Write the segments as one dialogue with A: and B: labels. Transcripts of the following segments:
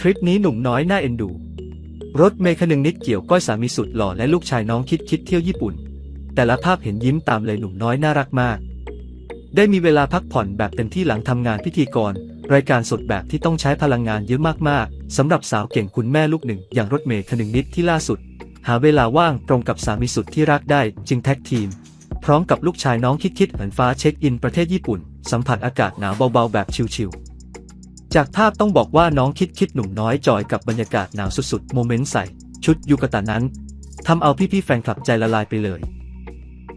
A: ทริปนี้หนุ่มน้อยน่าเอ็นดู รถเมย์คนึงนิดเกี่ยวก้อยสามีสุดหล่อและลูกชายน้องคิดคิดเที่ยวญี่ปุ่น แต่ละภาพเห็นยิ้มตามเลยหนุ่มน้อยน่ารักมาก ได้มีเวลาพักผ่อนแบบเต็มที่หลังทำงานพิธีกร รายการสดแบบที่ต้องใช้พลังงานเยอะมากๆสำหรับสาวเก่งคุณแม่ลูกหนึ่ง อย่างรถเมย์คนึงนิดที่ล่าสุด หาเวลาว่างตรงกับสามีสุดที่รักได้จึงแท็กทีม พร้อมกับลูกชายน้องคิดคิดเหินฟ้าเช็คอินประเทศญี่ปุ่น สัมผัสอากาศหนาวเบาๆแบบชิลๆ จากภาพต้องบอกว่าน้องคิดคิดหนุ่มน้อยจอยกับบรรยากาศหนาวสุดๆ โมเมนต์ใส่ ชุดยูกะตะนั้นทำเอาพี่ๆแฟนคลับใจละลายไปเลย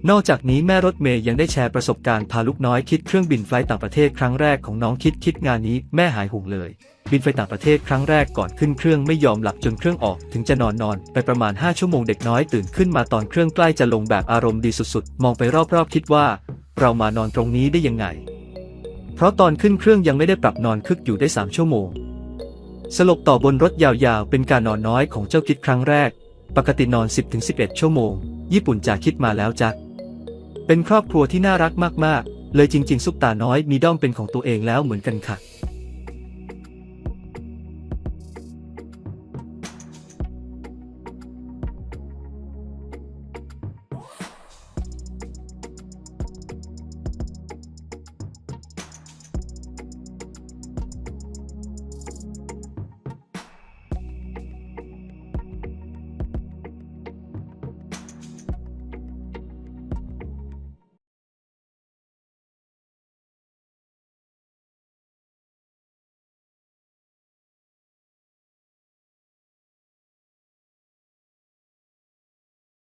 A: นอกจากนี้แม่รถเมย์ยังได้แชร์ประสบการณ์พาลูกน้อยคิดเครื่องบินไฟล์ต่างประเทศครั้งแรกของน้องคิดคิดงานนี้แม่หายห่วงเลย บินไปต่างประเทศครั้งแรกก่อนขึ้นเครื่องไม่ยอมหลับจนเครื่องออก ถึงจะนอนนอนไปประมาณ 5 ชั่วโมงเด็กน้อยตื่นขึ้นมาตอนเครื่องใกล้จะลงแบบอารมณ์ดีสุดๆ มองไปรอบๆคิดว่า เรามานอนตรงนี้ได้ยังไง ราะตอนขึ้นเครื่องยังไม่ได้ปรับนอนคึกอยู่ได้ 3 ชั่วโมง สลบต่อบนรถยาวๆ เป็นการนอนน้อยของเจ้าคิดครั้งแรก ปกตินอน 10-11 ชั่วโมง ญี่ปุ่นจะคิดมาแล้วจัด เป็นครอบครัวที่น่ารักมากๆ เลยจริง ๆ ซุปตาน้อยมีด้อมเป็นของตัวเองแล้วเหมือนกันค่ะ